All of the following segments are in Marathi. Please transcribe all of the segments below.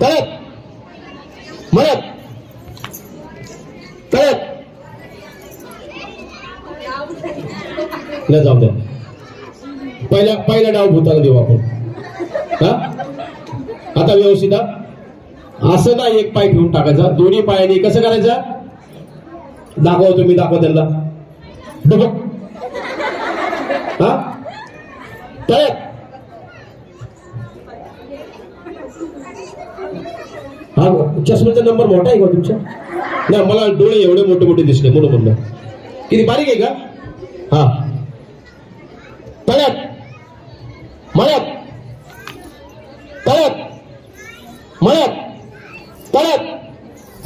तळ्यात मळ्यात तळ्यात नाही जाऊ द्या पहिला पहिला डाव भूताला देऊ आपण. हा? आता व्यवस्थित असं ना एक पाय ठेवून टाकायचा. दोन्ही पायाने कसं करायचं? दाखवा तुम्ही दाखवा त्यांना. हा? तळ्यात हा चष्म्याचा नंबर मोठा आहे का तुमचा? नाही मला डोळे एवढे मोठे मोठे दिसले म्हणून म्हणलं. किती बारीक आहे का? हा. तळ्यात. मळ्यात. तळ्यात. मळ्यात. तळ्यात.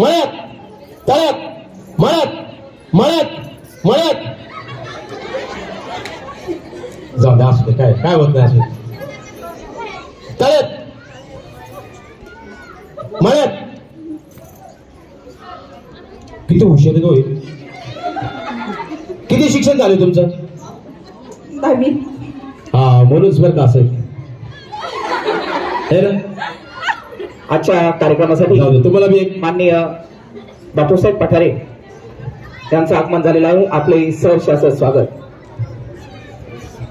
मळ्यात. तळ्यात. मळ्यात. मळ्यात. मळ्यात. जाऊ द्या असू दे काय काय होत नाही असू तळ्यात. मळ्यात किती हुशार आहे तो हे. किती शिक्षण झाले तुमचं? दहावी. हा म्हणूनच बरं का असं. है ना? आजच्या कार्यक्रमासाठी जाऊ दे तुम्हाला मी एक माननीय बापूसाहेब पठारे यांचं आगमन झालेलं आहे. आपले सहर्ष असं स्वागत.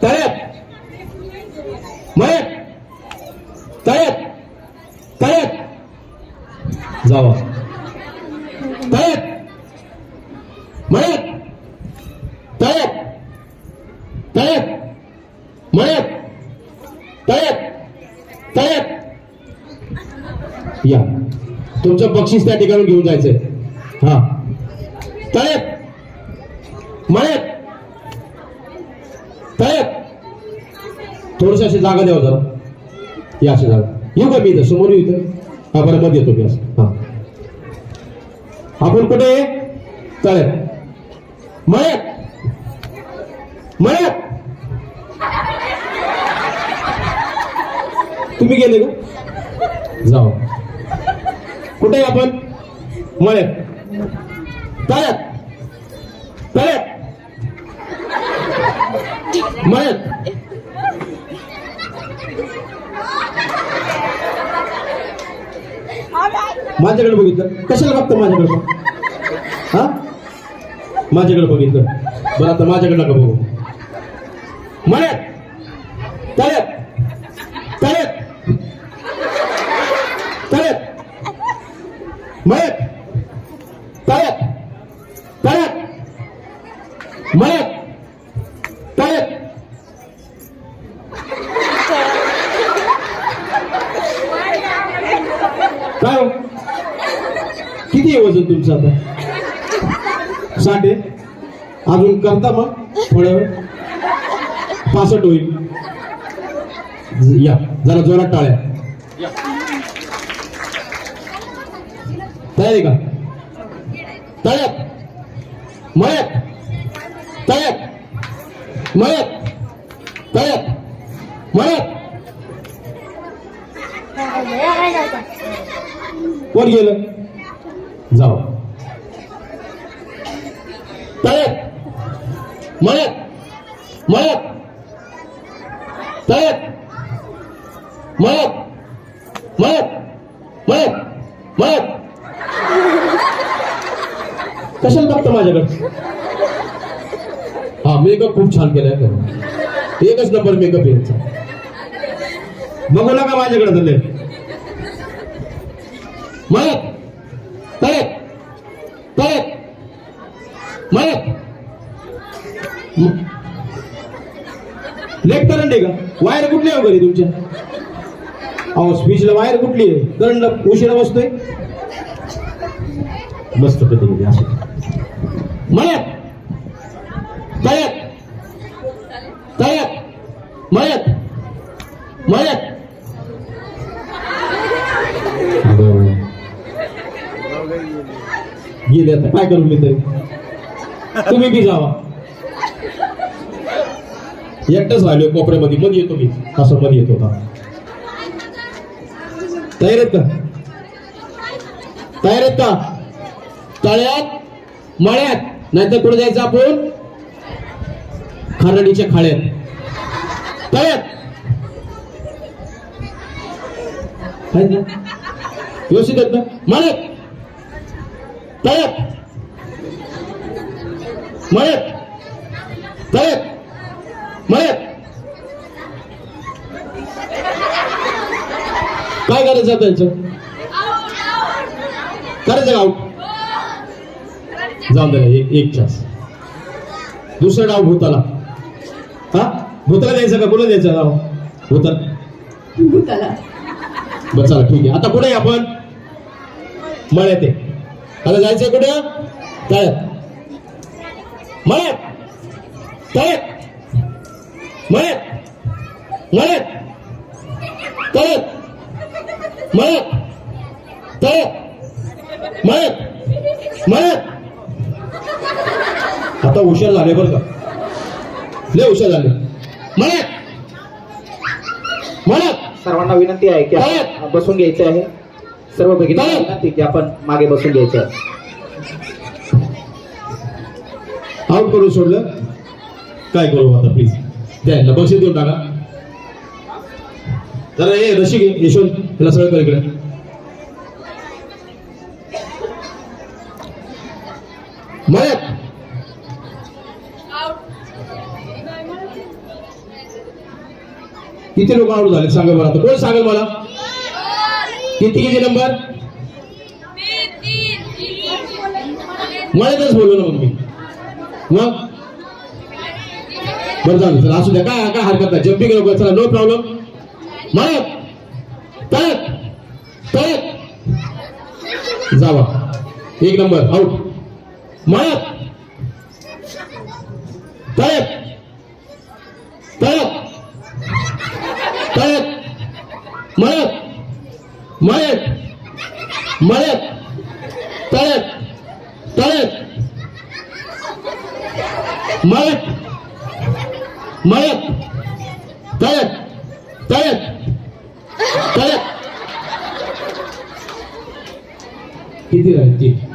तळ्यात. मळ्यात तळ्यात तळ्यात. जावा. तळ्यात मळ्यात तळ्यात तळ्यात मळ्यात तळ्यात तळ्यात या. तुमचं बक्षीस त्या ठिकाणी घेऊन जायचंय. हा. तळ्यात मळ्यात तळ्यात थोडस अशी जागा द्यावं जरा. या अशी जागा. येऊ का मी इथं? समोर येऊ इथं? हा बरं मध्ये येतो मी असं. आपण कुठे? आहे? तळ्यात मळ्यात. मळ्यात. तुम्ही गेले का? जाऊ. कुठे आपण? मळ्यात. तळ्यात तळ्यात मळ्यात. माझ्याकडे बघितलं. कशाला बघतं माझ्याकडे? हा? माझ्याकडे बघितलं. बरं आता माझ्याकडे नका बघू. म्हणत तळ्यात. तळ्यात. तळ्यात. म्हणत तळ्यात तळ्यात मळ्यात तळ्यात काय हो? किती आहे वजन तुमचं आता? साठ आहे? अजून करता मग थोड्या वेळ पासष्ट होईल. या जरा जोरात टाळ्या. तयारी का? तळ्यात. मळ्यात. तळ्यात. मळ्यात. तळ्यात. मळ्यात. कोण गेलं जाऊ तळ्यात मळ्यात मळ्यात तळ्यात मळ्यात मळ्यात मळ्यात कशाला बघतं माझ्याकडे? हा मेकअप खूप छान केलाय. खरं. एकच नंबर मेकअप यायचा बघू नका माझ्याकडे झाले मळ्यात तळ्यात तळ्यात मळ्यात लेट करंट आहे का? वायर कुठली आहे घरी तुमच्या? अहो स्पीचला वायर कुठली आहे? करंट उशिरा बसतोय. मस्त कधी असं. मळ्यात. तळ्यात. तळ्यात. मळ्यात. मळ्यात. गेले आता. काय करू मी तरी? तुम्ही बी जावा. एकटाच राहिलो कोपऱ्यामध्ये. मध्ये येतो मी. असं मध्ये येतो होता तयार आहेत का? तयार आहेत का? तळ्यात मळ्यात. नाहीतर कुठे जायचं आपण? खारडीच्या खाड्यात. तळ्यात. व्यवस्थित आहेत ना? मळ्यात. तळ्यात. मळ्यात. तळ्यात. मळ्यात काय करायचं त्यांचं करायचं आउट जाऊन द्या एक चान्स दुसरा डाव भूताला. हा? भूताला द्यायचं का? कुठं द्यायचं डाव? भूताला. भूताला. बरं चला ठीक आहे. आता कुठे आपण? मळ्यात आहे. आता जायचंय कुठे? तळ्यात. मळ्यात. तळ्यात. मळ्यात. मळ्यात. तळ्यात. मळ्यात. तळ्यात. मळ्यात. मळ्यात. आता हुशार झाले बरं का. लय हुशार झाले. मळ्यात. मळ्यात. सर्वांना विनंती आहे की आपण बसून घ्यायचे आहे. सर्व? विनंती की आपण मागे बसून घ्यायचं आहे. आउट करून सोडलं. काय करू आता प्लीज द्यायला बक्षीस देऊन टाका. जरा हे रशी घे यशवंत त्याला सगळं कर इकडे. मळ्यात किती लोक आउट झाले सांगा मला आता. कोण सांगेल मला? किती किती नंबर मळ्यातच बोललो ना मग मी. मग? बरं झालं. चला असू द्या. काय काय हरकत नाही. जम्पिंग नको चला नो प्रॉब्लेम मळत तळ्यात तळ्यात जावा. एक नंबर. आउट मळत तळ्यात तळ्यात तळ्यात मळत मळत मळत तळ्यात तळ्यात मळत मळ्यात तळ्यात तळ्यात तळ्यात किती राहते